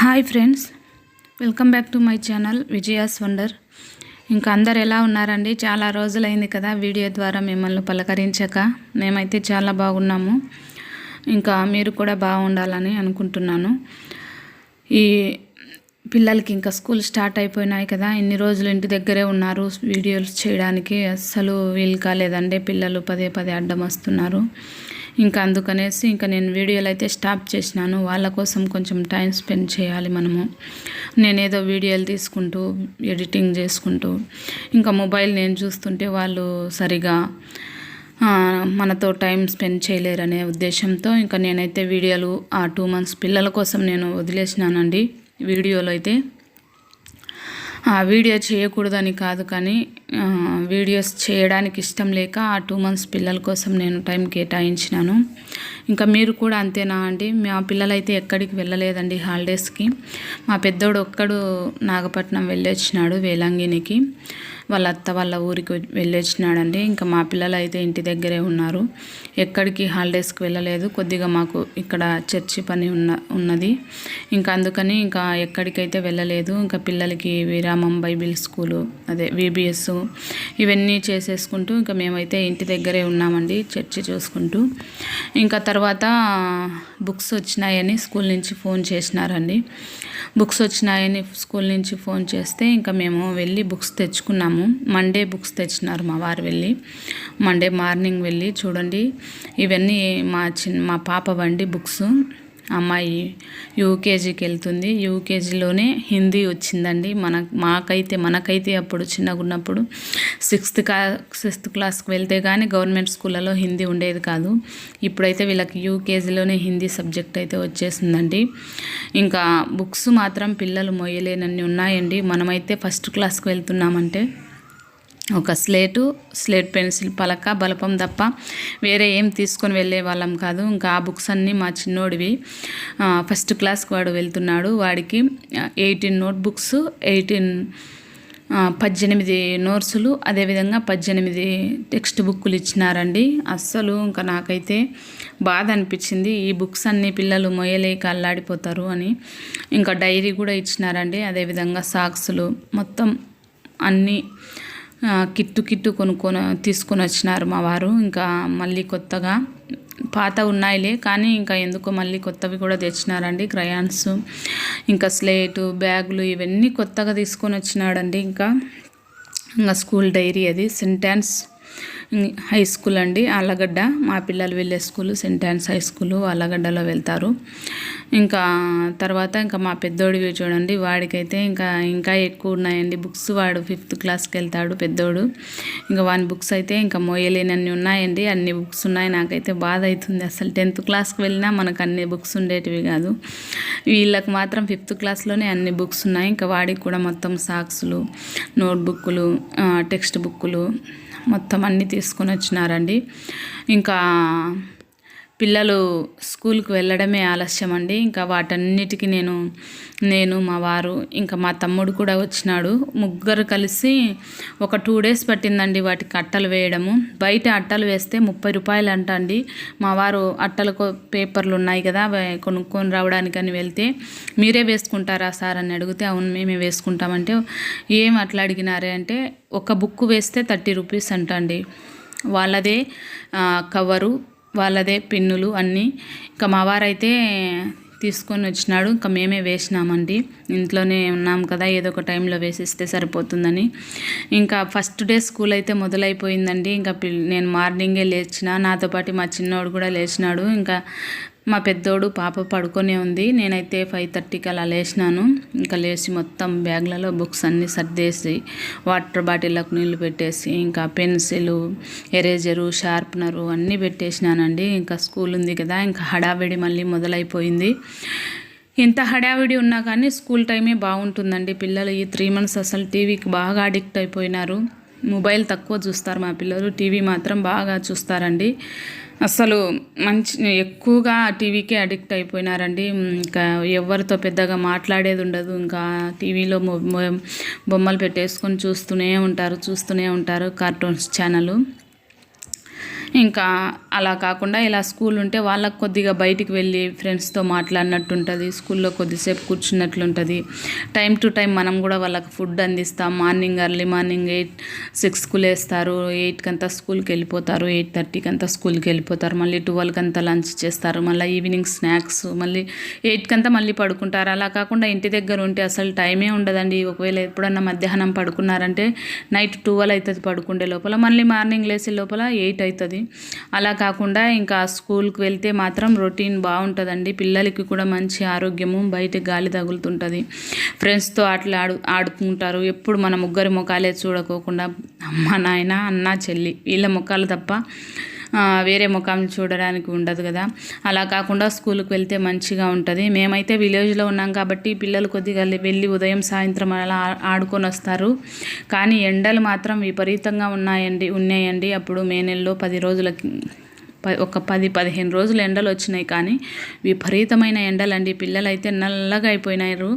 Hi friends welcome back to my channel Vijaya's wonder. ఇంకా అందరు ఎలా ఉన్నారండి? చాలా రోజులైంది కదా వీడియో ద్వారా మిమ్మల్ని పలకరించక. మేమైతే చాలా బాగున్నాము. ఇంకా మీరు కూడా బాగుండాలని అనుకుంటున్నాను. ఈ పిల్లలకి ఇంకా స్కూల్ స్టార్ట్ అయిపోయినాయి కదా. ఇన్ని రోజులు ఇంటి దగ్గరే ఉన్నారు వీడియోస్ చేయడానికి. అస్సలు వీలు కాలేదండి. పిల్లలు పదే పదే అడ్డం వస్తున్నారు. ఇంకా అందుకనేసి ఇంకా నేను వీడియోలు అయితే స్టాప్ చేసినాను. వాళ్ళ కోసం కొంచెం టైం స్పెండ్ చేయాలి మనము. నేనేదో వీడియోలు తీసుకుంటూ ఎడిటింగ్ చేసుకుంటూ ఇంకా మొబైల్ నేను చూస్తుంటే వాళ్ళు సరిగా మనతో టైం స్పెండ్ చేయలేరనే ఉద్దేశంతో ఇంకా నేనైతే వీడియోలు ఆ టూ మంత్స్ పిల్లల కోసం నేను వదిలేసినానండి. వీడియోలు అయితే వీడియో చేయకూడదని కాదు కానీ వీడియోస్ చేయడానికి ఇష్టం లేక ఆ టూ మంత్స్ పిల్లల కోసం నేను టైం కేటాయించినాను. ఇంకా మీరు కూడా అంతేనా అండి? మా పిల్లలైతే ఎక్కడికి వెళ్ళలేదండి హాలిడేస్కి. మా పెద్దోడు ఒక్కడు నాగపట్నం వెళ్ళొచ్చినాడు వేలంగినికి. వాళ్ళ అత్త వాళ్ళ ఊరికి వెళ్ళొచ్చినాడండి. ఇంకా మా పిల్లలు అయితే ఇంటి దగ్గరే ఉన్నారు. ఎక్కడికి హాలిడేస్కి వెళ్ళలేదు. కొద్దిగా మాకు ఇక్కడ చర్చి పని ఉన్న ఉన్నది. ఇంకా అందుకని ఇంకా ఎక్కడికైతే వెళ్ళలేదు. ఇంకా పిల్లలకి విరామం బైబిల్ స్కూలు అదే విబిఎస్ ఇవన్నీ చేసేసుకుంటూ ఇంకా మేమైతే ఇంటి దగ్గరే ఉన్నామండి చర్చి చూసుకుంటూ. ఇంకా తర్వాత బుక్స్ వచ్చినాయని స్కూల్ నుంచి ఫోన్ చేసినారండి. బుక్స్ వచ్చినాయని స్కూల్ నుంచి ఫోన్ చేస్తే ఇంకా మేము వెళ్ళి బుక్స్ తెచ్చుకున్నాము. మండే బుక్స్ తెచ్చినారు మా వారు వెళ్ళి. మండే మార్నింగ్ వెళ్ళి చూడండి. ఇవన్నీ మా చిన్న మా పాప వండి బుక్స్. అమ్మాయి యూకేజీకి వెళ్తుంది. యూకేజీలోనే హిందీ వచ్చిందండి. మన మాకైతే మనకైతే అప్పుడు చిన్నగా ఉన్నప్పుడు సిక్స్త్ క్లా సిక్స్త్ క్లాస్కి వెళ్తే కానీ గవర్నమెంట్ స్కూళ్ళలో హిందీ ఉండేది కాదు. ఇప్పుడైతే వీళ్ళకి యూకేజీలోనే హిందీ సబ్జెక్ట్ అయితే వచ్చేసిందండి. ఇంకా బుక్స్ మాత్రం పిల్లలు మొయ్యలేనన్ని ఉన్నాయండి. మనమైతే ఫస్ట్ క్లాస్కి వెళ్తున్నామంటే ఒక స్లేటు స్లేట్ పెన్సిల్ పలక బలపం తప్ప వేరే ఏం తీసుకొని వెళ్ళే వాళ్ళం కాదు. ఇంకా ఆ బుక్స్ అన్నీ మా చిన్నోడివి. ఫస్ట్ క్లాస్కి వాడు వెళ్తున్నాడు. వాడికి ఎయిటీన్ నోట్ బుక్స్ ఎయిటీన్ పద్దెనిమిది నోట్సులు అదేవిధంగా పద్దెనిమిది టెక్స్ట్ బుక్కులు ఇచ్చినారండి. అస్సలు ఇంకా నాకైతే బాధ అనిపించింది. ఈ బుక్స్ అన్ని పిల్లలు మొయ్యలేక అల్లాడిపోతారు అని. ఇంకా డైరీ కూడా ఇచ్చినారండి. అదేవిధంగా సాక్సులు మొత్తం అన్నీ కిట్టు కిట్టు కొనుక్కొని తీసుకొని వచ్చినారు మా వారు. ఇంకా మళ్ళీ కొత్తగా పాత ఉన్నాయిలే కానీ ఇంకా ఎందుకో మళ్ళీ కొత్తవి కూడా తెచ్చినారండి క్రయాన్స్ ఇంకా స్లేటు బ్యాగులు ఇవన్నీ కొత్తగా తీసుకొని వచ్చినాడండి. ఇంకా ఇంకా స్కూల్ డైరీ అది సింటాన్స్ హై స్కూల్ అండి ఆలగడ్డ మా పిల్లలు వెళ్ళే school Saint Ann's high school ఆలగడ్డలో వెళ్తారు. ఇంకా తర్వాత ఇంకా మా పెద్దోడివి చూడండి వాడికైతే ఇంకా ఇంకా ఎక్కువ ఉన్నాయండి బుక్స్. వాడు ఫిఫ్త్ క్లాస్కి వెళ్తాడు పెద్దోడు. ఇంకా వాని బుక్స్ అయితే ఇంకా మోయలేనన్ని ఉన్నాయండి. అన్ని బుక్స్ ఉన్నాయి. నాకైతే బాధ అవుతుంది అసలు. టెన్త్ క్లాస్కి వెళ్ళినా మనకు అన్ని బుక్స్ ఉండేటివి కాదు. వీళ్ళకి మాత్రం ఫిఫ్త్ క్లాస్లోనే అన్ని బుక్స్ ఉన్నాయి. ఇంకా వాడికి కూడా మొత్తం సాక్స్లు నోట్బుక్లు టెక్స్ట్ బుక్కులు మొత్తం అన్నీ తీసుకొని వచ్చినారండి. ఇంకా పిల్లలు స్కూల్కి వెళ్ళడమే ఆలస్యం అండి ఇంకా వాటన్నిటికీ నేను నేను మా వారు ఇంకా మా తమ్ముడు కూడా వచ్చినాడు. ముగ్గురు కలిసి ఒక టూ డేస్ పట్టిందండి వాటికి అట్టలు వేయడము. బయట అట్టలు వేస్తే ముప్పై రూపాయలు అంట అండి మా వారు అట్టలకు పేపర్లు ఉన్నాయి కదా కొనుక్కొని రావడానికని వెళ్తే మీరే వేసుకుంటారా సార్? అని అడిగితే అవును మేమే వేసుకుంటామంటే ఏం అట్లా అడిగినారే? అంటే ఒక బుక్ వేస్తే థర్టీ రూపీస్ అంట అండి వాళ్ళదే కవరు వాళ్ళదే పిన్నులు అన్నీ. ఇంకా మా వారైతే తీసుకొని వచ్చినాడు. ఇంకా మేమే వేసినామండి. ఇంట్లోనే ఉన్నాం కదా ఏదో ఒక టైంలో వేసిస్తే సరిపోతుందని. ఇంకా ఫస్ట్ డే స్కూల్ అయితే మొదలైపోయిందండి. ఇంకా పిల్ నేను మార్నింగే లేచిన నాతో పాటు మా చిన్నోడు కూడా లేచినాడు. ఇంకా మా పెద్దోడు పాప పడుకొనే ఉంది. నేనైతే ఫైవ్ థర్టీకి అలా లేచినాను. ఇంకా లేచి మొత్తం బ్యాగ్లలో బుక్స్ అన్నీ సర్దేసి వాటర్ బాటిల్లకు నీళ్ళు పెట్టేసి ఇంకా పెన్సిల్ ఎరేజరు షార్ప్నరు అన్నీ పెట్టేసినానండి. ఇంకా స్కూల్ ఉంది కదా ఇంకా హడావిడి మళ్ళీ మొదలైపోయింది. ఎంత హడావిడి ఉన్నా కానీ స్కూల్ టైమే బాగుంటుందండి. పిల్లలు ఈ త్రీ మంత్స్ అసలు టీవీకి బాగా అడిక్ట్ అయిపోయినారు. మొబైల్ తక్కువ చూస్తారు మా పిల్లలు టీవీ మాత్రం బాగా చూస్తారండి. అసలు మంచి ఎక్కువగా టీవీకే అడిక్ట్ అయిపోయినారండి. ఇంకా ఎవరితో పెద్దగా మాట్లాడేది ఉండదు. ఇంకా టీవీలో బొమ్మలు పెట్టేసుకొని చూస్తూనే ఉంటారు చూస్తూనే ఉంటారు కార్టూన్స్ ఛానల్. ఇంకా అలా కాకుండా ఇలా స్కూల్ ఉంటే వాళ్ళకి కొద్దిగా బయటికి వెళ్ళి ఫ్రెండ్స్తో మాట్లాడినట్టు ఉంటుంది స్కూల్లో కొద్దిసేపు కూర్చున్నట్లు ఉంటుంది టైం టు టైం మనం కూడా వాళ్ళకి ఫుడ్ అందిస్తాం. మార్నింగ్ ఎర్లీ మార్నింగ్ ఎయిట్ సిక్స్కి లేస్తారు. ఎయిట్కి అంతా స్కూల్కి వెళ్ళిపోతారు. ఎయిట్ థర్టీకి అంతా స్కూల్కి వెళ్ళిపోతారు. మళ్ళీ ట్వెల్వ్కి అంతా లంచ్ చేస్తారు. మళ్ళీ ఈవినింగ్ స్నాక్స్ మళ్ళీ ఎయిట్కి అంతా మళ్ళీ పడుకుంటారు. అలా కాకుండా ఇంటి దగ్గర ఉంటే అసలు టైమే ఉండదండి. ఒకవేళ ఎప్పుడన్నా మధ్యాహ్నం పడుకున్నారంటే నైట్ ట్వెల్వ్ అవుతుంది పడుకుండే లోపల. మళ్ళీ మార్నింగ్ లేసే లోపల ఎయిట్ అవుతుంది అలా కాకుండా ఇంకా స్కూల్కి వెళ్తే మాత్రం రొటీన్ బాగుంటుందండి. పిల్లలకి కూడా మంచి ఆరోగ్యము బయట గాలి తగులుతుంటుంది. ఫ్రెండ్స్తో అట్లా ఆడు ఆడుకుంటారు ఎప్పుడు మన ముగ్గురి ముఖాలే చూడకోకుండా అమ్మ నాయన అన్న చెల్లి వీళ్ళ ముఖాలు తప్ప వేరే ముఖం చూడడానికి ఉండదు కదా. అలా కాకుండా స్కూల్కి వెళ్తే మంచిగా ఉంటుంది. మేమైతే విలేజ్లో ఉన్నాం కాబట్టి పిల్లలు కొద్దిగా వెళ్ళి ఉదయం సాయంత్రం అలా ఆడుకొని వస్తారు. కానీ ఎండలు మాత్రం విపరీతంగా ఉన్నాయండి ఉన్నాయండి. అప్పుడు మే నెలలో పది రోజులకి ఒక పది పదిహేను రోజులు ఎండలు వచ్చినాయి కానీ విపరీతమైన ఎండలండి. పిల్లలు అయితే నల్లగా అయిపోయినారు.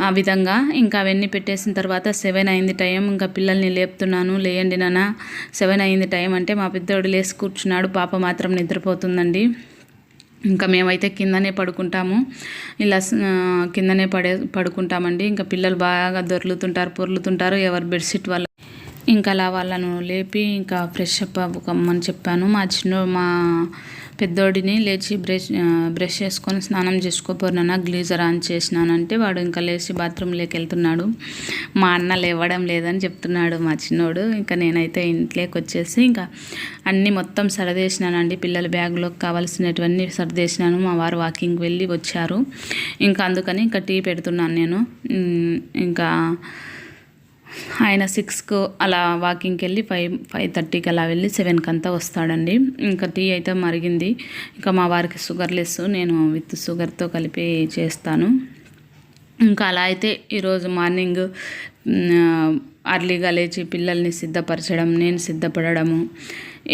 ఆ విధంగా ఇంకా అవన్నీ పెట్టేసిన తర్వాత సెవెన్ అయింది టైం. ఇంకా పిల్లల్ని లేపుతున్నాను. లేయండి నాన్న. సెవెన్ అయింది టైం అంటే మా పెద్దోడు లేసి కూర్చున్నాడు. పాప మాత్రం నిద్రపోతుందండి. ఇంకా మేమైతే కిందనే పడుకుంటాము. ఇలా కిందనే పడే పడుకుంటామండి. ఇంకా పిల్లలు బాగా దొర్లుతుంటారు పొర్లుతుంటారు. ఎవరు బెడ్షీట్ వల్ల ఇంకా అలా వాళ్ళను లేపి ఇంకా ఫ్రెష్ అప్ అవ్వకమ్మని చెప్పాను. మా చిన్న మా పెద్దోడిని లేచి బ్రష్ బ్రష్ చేసుకొని స్నానం చేసుకోపోరునా గ్లీజర్ ఆన్ చేసినానంటే వాడు ఇంకా లేచి బాత్రూంలోకి వెళ్తున్నాడు. మా అన్న లేవడం లేదని చెప్తున్నాడు మా చిన్నోడు. ఇంకా నేనైతే ఇంట్లోకి వచ్చేసి ఇంకా అన్నీ మొత్తం సరదేసినానండి. పిల్లల బ్యాగ్లోకి కావాల్సినటువన్నీ సర్దేసినాను. మా వారు వాకింగ్కి వెళ్ళి వచ్చారు. ఇంకా అందుకని ఇంకా టీ పెడుతున్నాను నేను. ఇంకా ఆయన సిక్స్కు అలా వాకింగ్కి వెళ్ళి ఫైవ్ ఫైవ్ థర్టీకి అలా వెళ్ళి సెవెన్కి అంతా వస్తాడండి. ఇంకా టీ అయితే మరిగింది. ఇంకా మా వారికి షుగర్ లెస్ నేను విత్ షుగర్తో కలిపి చేస్తాను. ఇంకా అలా అయితే ఈరోజు మార్నింగ్ అర్లీగా లేచి పిల్లల్ని సిద్ధపరచడం నేను సిద్ధపడము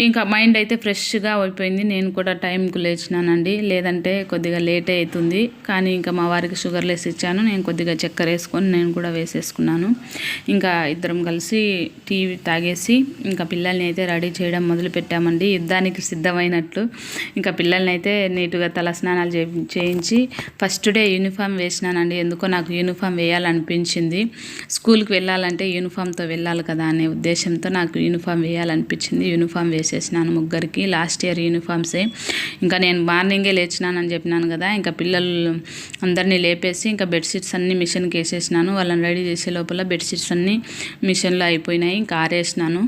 ఇంకా మైండ్ అయితే ఫ్రెష్గా అయిపోయింది. నేను కూడా టైంకు లేచినానండి. లేదంటే కొద్దిగా లేట్ అవుతుంది. కానీ ఇంకా మా వారికి షుగర్ లెస్ ఇచ్చాను. నేను కొద్దిగా చక్కెర వేసుకొని నేను కూడా వేసేసుకున్నాను. ఇంకా ఇద్దరం కలిసి టీ తాగేసి ఇంకా పిల్లల్ని అయితే రెడీ చేయడం మొదలు పెట్టామండి. యుద్ధానికి సిద్ధమైనట్లు ఇంకా పిల్లల్ని అయితే నీటుగా తలస్నానాలు చే చేయించి ఫస్ట్ డే యూనిఫామ్ వేసినానండి. ఎందుకో నాకు యూనిఫామ్ వేయాలనిపించింది. స్కూల్కి వెళ్ళాలంటే యూనిఫామ్తో వెళ్ళాలి కదా అనే ఉద్దేశంతో నాకు యూనిఫామ్ వేయాలనిపించింది. యూనిఫామ్ వేసేసినాను ముగ్గురికి. లాస్ట్ ఇయర్ యూనిఫామ్సే ఇంకా నేను మార్నింగే లేచినానని చెప్పినాను కదా. ఇంకా పిల్లలు అందరినీ లేపేసి ఇంకా బెడ్షీట్స్ అన్నీ మిషన్కి వేసేసినాను. వాళ్ళని రెడీ చేసే లోపల బెడ్షీట్స్ అన్నీ మిషన్లో అయిపోయినాయి. ఇంకా ఆరేసినాను.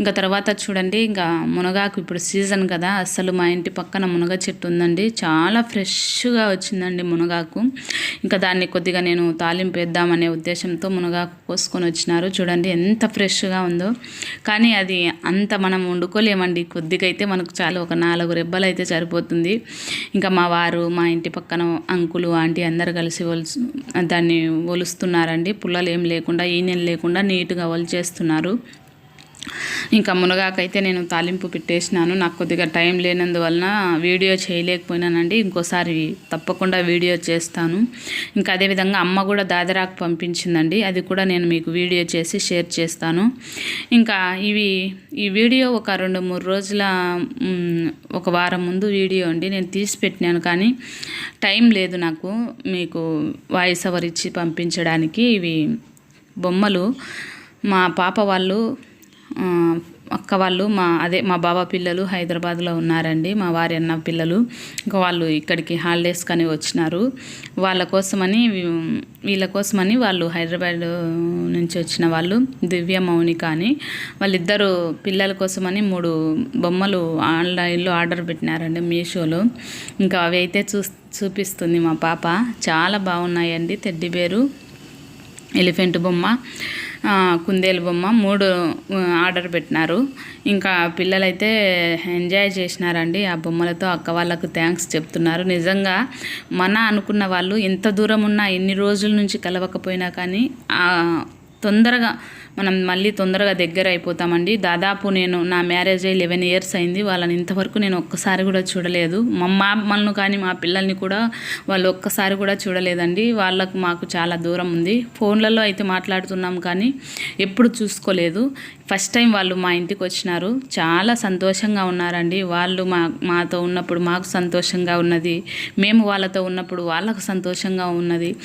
ఇంకా తర్వాత చూడండి ఇంకా మునగాకు ఇప్పుడు సీజన్ కదా. అస్సలు మా ఇంటి పక్కన మునగ చెట్టు ఉందండి. చాలా ఫ్రెష్గా వచ్చిందండి మునగాకు. ఇంకా దాన్ని కొద్దిగా నేను తాలింపు వేద్దామనే ఉద్దేశంతో మునగాకు కోసుకొని వచ్చినారు. చూడండి ఎంత ఫ్రెష్గా ఉందో. కానీ అది అంత మనం వండుకోలేమండి కొద్దిగా అయితే మనకు చాలా ఒక నాలుగు రెబ్బలు అయితే సరిపోతుంది. ఇంకా మా వారు మా ఇంటి పక్కన అంకులు ఆంటీ అందరు కలిసి ఒలుసు దాన్ని ఒలుస్తున్నారండి. పుల్లలు ఏం లేకుండా ఈనెలు లేకుండా నీట్గా ఒలిచేస్తున్నారు. ఇంకా మునగాకైతే నేను తాలింపు పెట్టేసినాను. నాకు కొద్దిగా టైం లేనందువలన వీడియో చేయలేకపోయినానండి. ఇంకోసారి తప్పకుండా వీడియో చేస్తాను. ఇంకా అదేవిధంగా అమ్మ కూడా దాదరాకు పంపించిందండి. అది కూడా నేను మీకు వీడియో చేసి షేర్ చేస్తాను. ఇంకా ఇవి ఈ వీడియో ఒక రెండు మూడు రోజుల ఒక వారం ముందు వీడియో అండి. నేను తీసి పెట్టినాను కానీ టైం లేదు నాకు మీకు వాయిస్ ఓవర్ ఇచ్చి పంపించడానికి. ఇవి బొమ్మలు మా పాప వాళ్ళు అక్క వాళ్ళు మా అదే మా బావ పిల్లలు హైదరాబాద్లో ఉన్నారండి. మా వారి అన్న పిల్లలు. ఇంకా వాళ్ళు ఇక్కడికి హాలిడేస్ కానీ వచ్చినారు. వాళ్ళ కోసమని వీళ్ళ కోసమని వాళ్ళు హైదరాబాద్ నుంచి వచ్చిన వాళ్ళు దివ్య మౌని కానీ వాళ్ళిద్దరు పిల్లల కోసమని మూడు బొమ్మలు ఆన్లైన్లో ఆర్డర్ పెట్టినారండి మీషోలో. ఇంకా అవి అయితే చూ చూపిస్తుంది మా పాప. చాలా బాగున్నాయండి తెడ్డి పేరు ఎలిఫెంట్ బొమ్మ. కుందేలు బొమ్మ మూడు ఆర్డర్ పెట్టినారు. ఇంకా పిల్లలైతే ఎంజాయ్ చేసినారండి. ఆ బొమ్మలతో అక్క వాళ్ళకు థ్యాంక్స్ చెప్తున్నారు. నిజంగా మన అనుకున్న వాళ్ళు ఎంత దూరం ఉన్నా ఎన్ని రోజుల నుంచి కలవకపోయినా కానీ తొందరగా మనం మళ్ళీ తొందరగా దగ్గర అయిపోతామండి. దాదాపు నేను నా మ్యారేజ్ అయ్యి లెవెన్ ఇయర్స్ అయింది. వాళ్ళని ఇంతవరకు నేను ఒక్కసారి కూడా చూడలేదు. మా మమ్మల్ని కానీ మా పిల్లల్ని కూడా వాళ్ళు ఒక్కసారి కూడా చూడలేదండి. వాళ్ళకు మాకు చాలా దూరం ఉంది. ఫోన్లలో అయితే మాట్లాడుతున్నాం కానీ ఎప్పుడు చూసుకోలేదు. ఫస్ట్ టైం వాళ్ళు మా ఇంటికి వచ్చినారు. చాలా సంతోషంగా ఉన్నారండి. వాళ్ళు మా మాతో ఉన్నప్పుడు మాకు సంతోషంగా ఉన్నది. మేము వాళ్ళతో ఉన్నప్పుడు వాళ్ళకు సంతోషంగా ఉన్నది.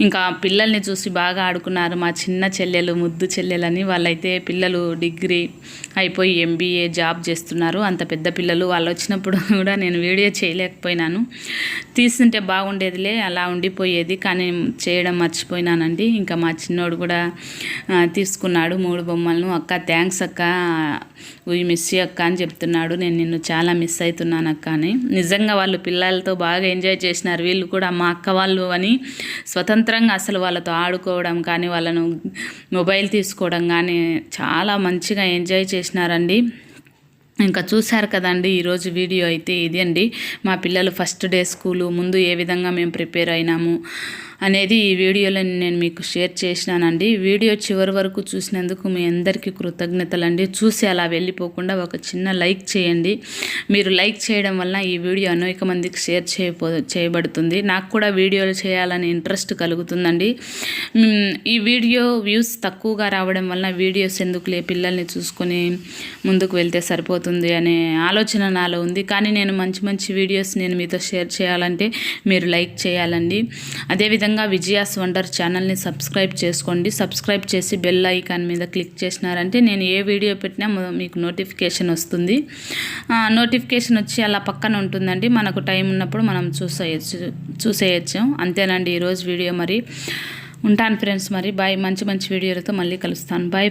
ఇంకా పిల్లల్ని చూసి బాగా ఆడుకున్నారు. మా చిన్న చెల్లెలు ముద్దు చెల్లెలు పిల్లలని వాళ్ళైతే పిల్లలు డిగ్రీ అయిపోయి ఎంబీఏ జాబ్ చేస్తున్నారు. అంత పెద్ద పిల్లలు వాళ్ళు వచ్చినప్పుడు కూడా నేను వీడియో చేయలేకపోయినాను. తీస్తుంటే బాగుండేదిలే అలా ఉండిపోయేది కానీ చేయడం మర్చిపోయినానండి. ఇంకా మా చిన్నోడు కూడా తీసుకున్నాడు మూడు బొమ్మలను. అక్క థ్యాంక్స్ అక్క. ఈ మిస్ యూ అక్క అని చెప్తున్నాడు. నేను నిన్ను చాలా మిస్ అవుతున్నాను అక్క అని. నిజంగా వాళ్ళు పిల్లలతో బాగా ఎంజాయ్ చేసినారు. వీళ్ళు కూడా మా అక్క వాళ్ళు అని స్వతంత్రంగా అసలు వాళ్ళతో ఆడుకోవడం కానీ వాళ్ళను మొబైల్ తీసుకోవడం కానీ చాలా మంచిగా ఎంజాయ్ చేసినారండి. ఇంకా చూశారు కదండి ఈరోజు వీడియో అయితే ఇది అండి. మా పిల్లలు ఫస్ట్ డే స్కూలు ముందు ఏ విధంగా మేము ప్రిపేర్ అయినాము అనేది ఈ వీడియోలో నేను మీకు షేర్ చేసినానండి. వీడియో చివరి వరకు చూసినందుకు మీ అందరికీ కృతజ్ఞతలండి. చూసి అలా వెళ్ళిపోకుండా ఒక చిన్న లైక్ చేయండి. మీరు లైక్ చేయడం వల్ల ఈ వీడియో అనేక మందికి షేర్ చేయబో చేయబడుతుంది. నాకు కూడా వీడియోలు చేయాలని ఇంట్రెస్ట్ కలుగుతుందండి. ఈ వీడియో వ్యూస్ తక్కువగా రావడం వల్ల వీడియోస్ ఎందుకులే పిల్లల్ని చూసుకొని ముందుకు వెళ్తే సరిపోతుంది అనే ఆలోచన నాలో ఉంది. కానీ నేను మంచి మంచి వీడియోస్ నేను మీతో షేర్ చేయాలంటే మీరు లైక్ చేయాలండి. అదేవిధంగా విజయాస్ వండర్ ఛానల్ని సబ్స్క్రైబ్ చేసుకోండి. సబ్స్క్రైబ్ చేసి బెల్ ఐకాన్ మీద క్లిక్ చేసినారంటే నేను ఏ వీడియో పెట్టినా మీకు నోటిఫికేషన్ వస్తుంది. నోటిఫికేషన్ వచ్చి అలా పక్కన ఉంటుందండి. మనకు టైం ఉన్నప్పుడు మనం చూసేయచ్చు చూసేయచ్చు. అంతేనండి ఈరోజు వీడియో మరి. ఉంటాను ఫ్రెండ్స్ మరి. బాయ్. మంచి మంచి వీడియోలతో మళ్ళీ కలుస్తాను. బాయ్.